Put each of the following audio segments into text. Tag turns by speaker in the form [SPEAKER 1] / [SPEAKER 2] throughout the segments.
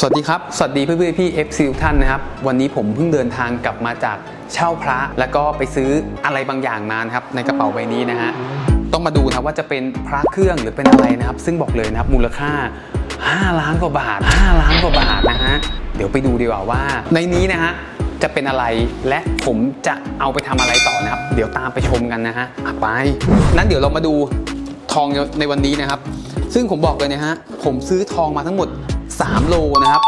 [SPEAKER 1] สวัสดีครับ สวัสดีเพื่อนๆพี่ FC ทุกท่านนะครับ วันนี้ผมเพิ่งเดินทางกลับมาจากเช่าพระ แล้วก็ไปซื้ออะไรบางอย่างมานะครับในกระเป๋าใบนี้นะฮะ ต้องมาดูนะครับว่าจะเป็นพระเครื่องหรือเป็นอะไรนะครับ ซึ่งบอกเลยนะครับมูลค่า 5 ล้านกว่าบาท 5 ล้านกว่าบาทนะฮะ เดี๋ยวไปดูดีกว่าว่า ในนี้นะฮะจะเป็นอะไรและผมจะเอาไปทำอะไรต่อนะครับ เดี๋ยวตามไปชมกันนะฮะอะไป นั้นเดี๋ยวเรามาดูทองในวันนี้นะครับ ซึ่งผมบอกเลยนะฮะผมซื้อทองมาทั้งหมด 3 โลนะครับ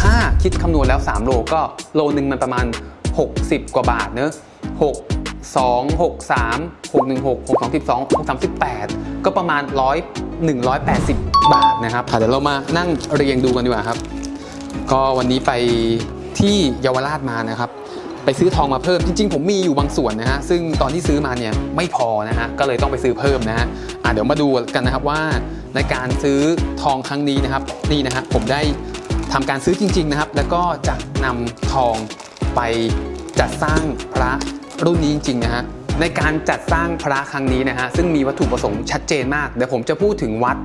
[SPEAKER 1] ถ้าคิดคำนวณแล้ว 3 โลก็โลหนึ่งมันประมาณ 60 กว่าบาทเนอะ6 2 6 3 6 1 6 6 2 12 6 3 8ก็ประมาณ 100 180 บาทนะครับเดี๋ยวเรามานั่งเรียงดูกันดีกว่าครับ ก็วันนี้ไปที่เยาวราชมานะครับ ไปซื้อทองมาเพิ่มจริง ๆ ผมมีอยู่บางส่วนนะฮะซึ่งตอนที่ซื้อมาเนี่ยไม่พอนะฮะก็เลยต้องไปซื้อเพิ่มนะฮะอะเดี๋ยวมาดูกันนะครับว่า ในการซื้อทองครั้งนี้นะครับนี่นะฮะผมได้ทำการซื้อจริง ๆนะครับ แล้วก็จะนำทองไปจัดสร้างพระรุ่นนี้จริงๆนะฮะในการจัดสร้างพระครั้งนี้นะฮะซึ่งมีวัตถุประสงค์ชัดเจนมากเดี๋ยวผมจะพูดถึงวัด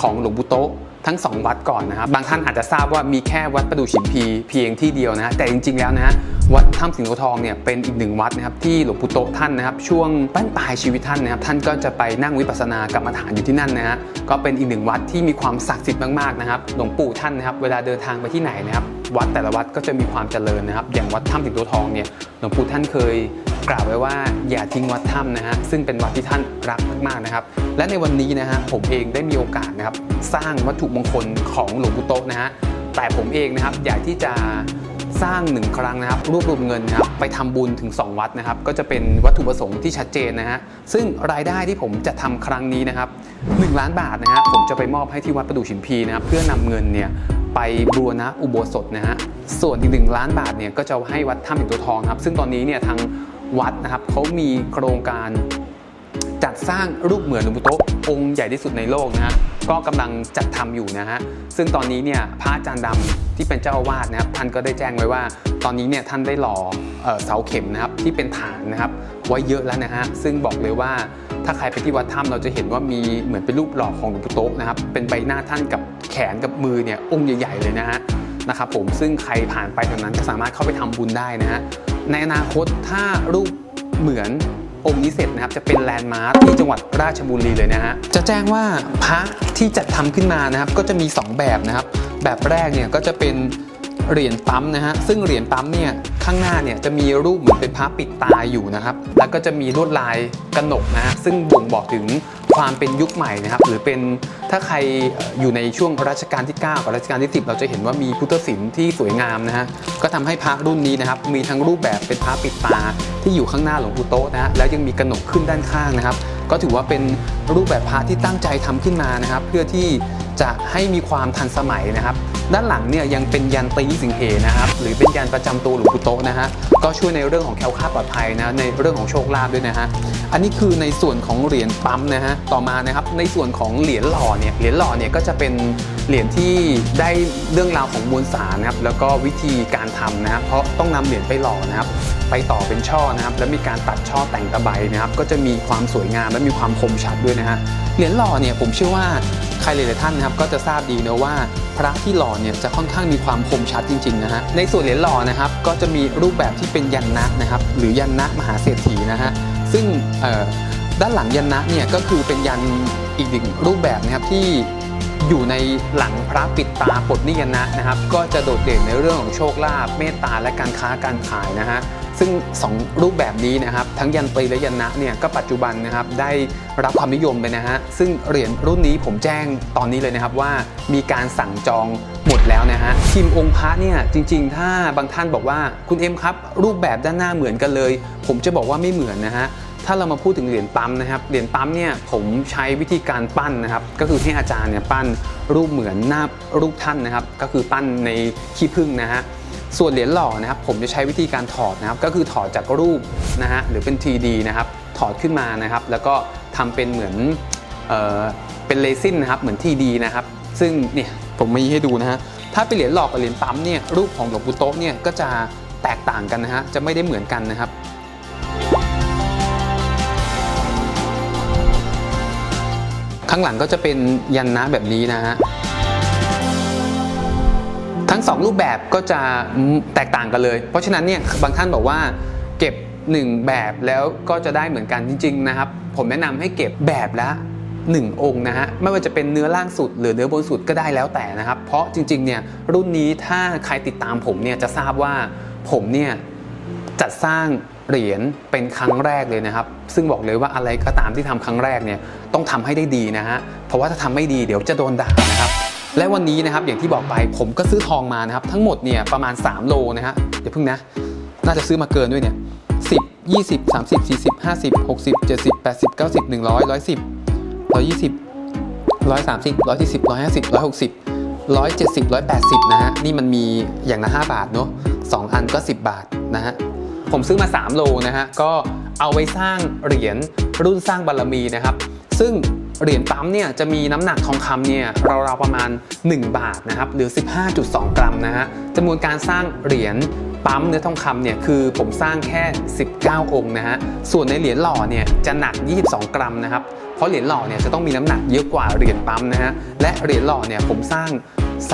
[SPEAKER 1] ของหลวงปู่โตะทั้ง 2 วัดก่อนนะครับ บางท่านอาจจะทราบว่ามีแค่วัดประดูฉิมพีเพียงที่เดียวนะฮะแต่จริงๆแล้วนะฮะวัดถ้ำสิงโตทองเนี่ยเป็นอีกหนึ่งวัดนะครับที่หลวงปู่โตท่านนะครับ ช่วงบ้านปลายชีวิตท่านนะครับ ท่านก็จะไปนั่งวิปัสสนากรรมฐานอยู่ที่นั่นนะฮะก็เป็นอีกหนึ่งวัดที่มีความศักดิ์สิทธิ์มากๆนะครับหลวงปู่ท่านนะครับเวลาเดินทางไปที่ไหนนะครับวัดแต่ละวัดก็จะมีความเจริญนะครับ อย่างวัดถ้ำสิงโตทองเนี่ยหลวงปู่ท่านเคย กล่าวไว้ว่าอย่าทิ้งวัดถ้ำนะฮะซึ่งเป็นวัดที่ท่านรักมากๆนะครับ และในวันนี้นะฮะผมเองได้มีโอกาสนะครับสร้างวัตถุมงคลของหลวงปู่โตะนะฮะแต่ผมเองนะครับอยากที่จะสร้างหนึ่งครั้งนะครับรวบรวมเงินนะครับไปทำบุญถึง 2 วัดนะครับ ก็จะเป็นวัตถุประสงค์ที่ชัดเจนนะฮะซึ่งรายได้ที่ผมจะทำครั้งนี้นะครับ1ล้านบาทนะฮะผมจะไปมอบให้ที่วัดประดู่ฉิมพีนะครับเพื่อนำเงินเนี่ยไปบูรณะอุโบสถนะฮะส่วนอีกหนึ่งล้านบาทเนี่ยก็จะให้วัดถ้ำสิงโตทองครับซึ่งตอนนี้เนี่ยทาง วัดนะครับเขามีโครงการจัดสร้างรูปเหมือนหลวงปู่โตะองค์ใหญ่ที่สุดในโลกนะฮะก็กำลังจัดทำอยู่นะฮะซึ่งตอนนี้เนี่ยพระอาจารย์ดำที่เป็นเจ้าอาวาสนะครับท่านก็ได้แจ้งไว้ว่า ตอนนี้เนี่ยท่านได้หล่อเอ่อเสาเข็มนะครับที่เป็นฐานนะครับไว้เยอะแล้วนะฮะซึ่งบอกเลยว่าถ้าใครไปที่วัดถ้ำเราจะเห็นว่ามีเหมือนเป็นรูปหล่อของหลวงปู่โตะนะครับเป็นใบหน้าท่านกับแขนกับมือเนี่ยองค์ใหญ่ๆเลยนะฮะนะครับผมซึ่งใครผ่านไปแถวนั้นก็สามารถเข้าไปทำบุญได้นะฮะ ในอนาคตถ้ารูปเหมือนองค์นี้เสร็จนะครับจะเป็นแลนด์มาร์คที่จังหวัดราชบุรีเลยนะฮะจะแจ้งว่าพระที่จัดทำขึ้นมานะครับก็จะมี 2 แบบนะครับ แบบแรกเนี่ยก็จะเป็นเหรียญปั๊มนะฮะซึ่งเหรียญปั๊มเนี่ยข้างหน้าเนี่ยจะมีรูปเหมือนเป็นพระปิดตาอยู่นะครับ แล้วก็จะมีลวดลายกระหนกนะฮะซึ่งบ่งบอกถึงความเป็นยุคใหม่นะครับ หรือเป็น ถ้าใครอยู่ในช่วงรัชกาลที่ 9 กับรัชกาลที่ 10 เราจะเห็นว่ามีพุทธศิลป์ที่สวยงามนะฮะก็ทำให้พระรุ่นนี้นะครับมีทั้งรูปแบบเป็นพระปิดตาที่อยู่ข้างหน้าหลวงปู่โตนะฮะแล้วยังมีกระหนกขึ้นด้านข้างนะครับ ก็ถือว่าเป็นรูปแบบพระที่ตั้งใจทำขึ้นมานะครับ เพื่อที่จะให้มีความทันสมัยนะครับ ด้านหลังเนี่ยยังเป็นยันตีสิงเหนะครับหรือเป็นยันประจำตัวหลวงปู่โตนะฮะก็ช่วยในเรื่องของแคล้วคลาดปลอดภัยนะในเรื่องของโชคลาภด้วยนะฮะอันนี้คือในส่วนของเหรียญปั๊มนะฮะต่อมานะครับในส่วนของเหรียญหล่อเนี่ยเหรียญหล่อเนี่ยก็จะเป็นเหรียญที่ได้เรื่องราวของมวลสารนะครับแล้วก็วิธีการทำนะครับเพราะต้องนำเหรียญไปหล่อนะครับ ไปต่อเป็นช่อนะครับแล้วมีการตัดช่อแต่งตะไบนะครับก็จะมีความสวยงามและมีความคมชัดด้วยนะฮะเหรียญหล่อเนี่ยผมเชื่อว่าใครหลายๆท่านนะครับก็จะทราบดีนะว่า พระที่หล่อเนี่ยจะค่อนข้างมีความคมชัดจริงๆนะฮะในส่วนเหรียญหล่อนะครับก็จะมีรูปแบบที่เป็นยันนะนะครับหรือยันนะมหาเศรษฐีนะฮะซึ่งด้านหลังยันนะเนี่ยก็คือเป็นยันอีกหนึ่งรูปแบบนะครับที่อยู่ในหลังพระปิดตาปลดนิยนะนะครับ ก็จะโดดเด่นในเรื่องของโชคลาภเมตตาและการค้าการขายนะฮะ ซึ่งสองรูปแบบนี้นะครับทั้งยันตรีและยันนะเนี่ยก็ปัจจุบันนะครับได้รับความนิยมไปนะฮะซึ่งเหรียญรุ่นนี้ผมแจ้งตอนนี้เลยนะครับว่ามีการสั่งจองหมดแล้วนะฮะพิมพ์องค์พระเนี่ยจริง ๆ ถ้าบางท่านบอกว่าคุณเอ็มครับ รูปแบบด้านหน้าเหมือนกันเลย ผมจะบอกว่าไม่เหมือนนะฮะถ้าเรามาพูดถึงเหรียญปั๊มนะครับ เหรียญปั๊มเนี่ยผมใช้วิธีการปั้นนะครับ ก็คือให้อาจารย์เนี่ยปั้นรูปเหมือนหน้ารูปท่านนะครับ ก็คือปั้นในขี้ผึ้งนะฮะ ส่วนเหรียญหล่อนะครับผมจะใช้วิธีการถอดนะครับก็คือถอดจากรูปนะฮะหรือเป็น 3D นะครับถอดขึ้นมานะครับ แล้วก็ทำเป็นเหมือนเอ่อเป็นเลซินนะครับเหมือน 3D นะครับซึ่งเนี่ยผมมีให้ดูนะฮะถ้าเป็นเหรียญหล่อกับเหรียญปั๊มเนี่ยรูปของหลวงปู่โต๊ะเนี่ยก็จะแตกต่างกันนะฮะจะไม่ได้เหมือนกันนะครับข้างหลังก็จะเป็นยันนะแบบนี้นะฮะ ทั้ง 2 รูปแบบก็จะแตกต่างกันเลย เพราะฉะนั้นเนี่ยบางท่านบอกว่าเก็บ 1 แบบแล้วก็จะได้เหมือนกันจริงๆนะครับ ผมแนะนำให้เก็บแบบละ1 องค์นะฮะไม่ว่าจะเป็นเนื้อล่างสุด หรือเนื้อบนสุดก็ได้แล้วแต่นะครับ เพราะจริงๆเนี่ยรุ่นนี้ถ้าใครติดตามผมเนี่ยจะทราบว่าผมเนี่ยจัดสร้างเหรียญเป็นครั้งแรกเลยนะครับ ซึ่งบอกเลยว่าอะไรก็ตามที่ทำครั้งแรกเนี่ยต้องทำให้ได้ดีนะฮะเพราะว่าถ้าทำไม่ดีเดี๋ยวจะโดนด่านะครับ และวันนี้นะครับอย่างที่บอกไปผมก็ซื้อทองมานะครับทั้งหมดเนี่ยประมาณ 3 โลนะฮะเดี๋ยวเพิ่งนะน่าจะซื้อมาเกินด้วยเนี่ย10 20 30 40 50 60 70 80 90 100 110 120 130 140 150 160 170 180นะฮะนี่มันมีอย่างละ5บาทเนาะ2อันก็ 10 บาทนะฮะผมซื้อมา 3 โลนะฮะก็เอาไว้สร้างเหรียญรุ่นสร้างบารมีนะครับ ซึ่ง เหรียญปั๊มเนี่ยจะมีน้ำหนักทองคำเนี่ยราวๆประมาณ 1 บาทนะครับหรือ 15.2 กรัมนะฮะจำนวนการสร้างเหรียญปั๊มเนื้อทองคำเนี่ยคือผมสร้างแค่ 19 องค์นะฮะส่วนในเหรียญหล่อเนี่ยจะหนัก 22 กรัมนะครับเพราะเหรียญหล่อเนี่ยจะต้องมีน้ำหนักเยอะกว่าเหรียญปั๊มนะฮะและเหรียญหล่อเนี่ยผมสร้าง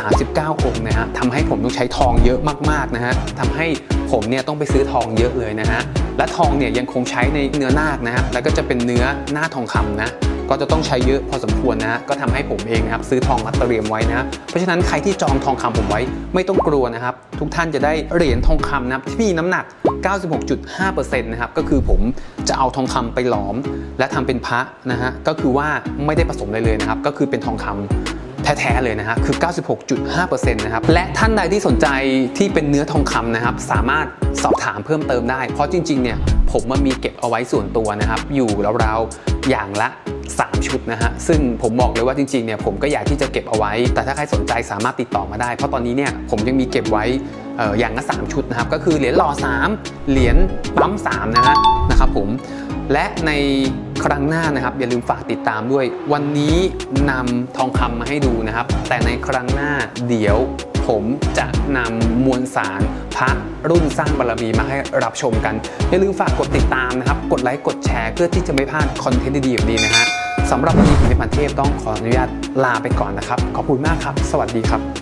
[SPEAKER 1] 39 องค์นะฮะทำให้ผมต้องใช้ทองเยอะมากๆนะฮะทำให้ผมเนี่ยต้องไปซื้อทองเยอะเลยนะฮะและทองเนี่ยยังคงใช้ในเนื้อนาคนะฮะแล้วก็จะเป็นเนื้อหน้าทองคำนะ ก็จะต้องใช้เยอะพอสมควรนะ ก็ทำให้ผมเองนะครับซื้อทองมาเตรียมไว้นะ เพราะฉะนั้นใครที่จองทองคำผมไว้ไม่ต้องกลัวนะครับ ทุกท่านจะได้เหรียญทองคำนะครับที่มีน้ำหนัก 96.5%นะครับก็คือผมจะเอาทองคำไปหลอม และทำเป็นพระนะฮะก็คือว่าไม่ได้ผสมเลยเลยนะครับก็คือเป็นทองคำ แท้ๆเลยนะฮะคือ 96.5%นะครับและท่านใดที่สนใจที่เป็นเนื้อทองคำนะครับสามารถสอบถามเพิ่มเติมได้ เพราะจริงๆเนี่ยผมมันมีเก็บเอาไว้ส่วนตัวนะครับ อยู่ราวๆอย่างละ 3 ชุดนะฮะ ซึ่งผมบอกเลยว่าจริงๆเนี่ยผมก็อยากที่จะเก็บเอาไว้ แต่ถ้าใครสนใจสามารถติดต่อมาได้ เพราะตอนนี้เนี่ยผมยังมีเก็บไว้เอ่ออย่างละ 3 ชุดนะครับ ก็คือเหรียญหล่อ 3 เหรียญปั๊ม3นะฮะนะครับผม และในครั้งหน้านะครับ อย่าลืมฝากติดตามด้วย วันนี้นำทองคำมาให้ดูนะครับ แต่ในครั้งหน้าเดี๋ยวผมจะนำมวลสารพระรุ่นสร้างบารมีมาให้รับชมกัน อย่าลืมฝากกดติดตามนะครับ กดไลค์กดแชร์เพื่อที่จะไม่พลาดคอนเทนต์ดีๆแบบนี้นะฮะสำหรับวันนี้ผมเป็นพันเทพต้องขออนุญาตลาไปก่อนนะครับ ขอบคุณมากครับ สวัสดีครับ